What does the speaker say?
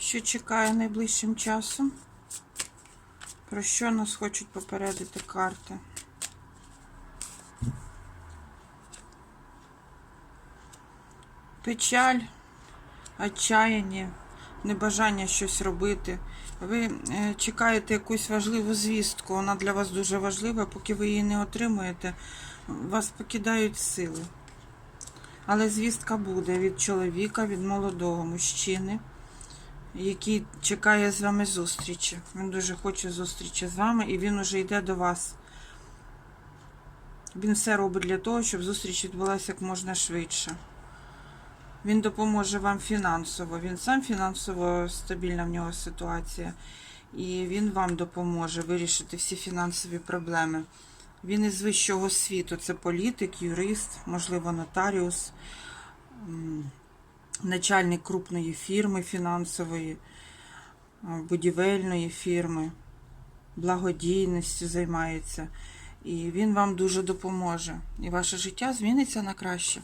що чекає найближчим часом? Про що нас хочуть попередити карти? Печаль, отчаяння, небажання щось робити. Ви е, чекаєте якусь важливу звістку, вона для вас дуже важлива, поки ви її не отримуєте, вас покидають сили. Але звістка буде від чоловіка, від молодого мужчини, який чекає з вами зустрічі. Він дуже хоче зустрічі з вами і він уже йде до вас. Він все робить для того, щоб зустріч відбулася як можна швидше. Він допоможе вам фінансово. Він сам фінансово стабільна в нього ситуація. І він вам допоможе вирішити всі фінансові проблеми. Він із вищого світу. Це політик, юрист, можливо, нотаріус, начальник крупної фірми фінансової, будівельної фірми, благодійністю займається. І він вам дуже допоможе. І ваше життя зміниться на краще.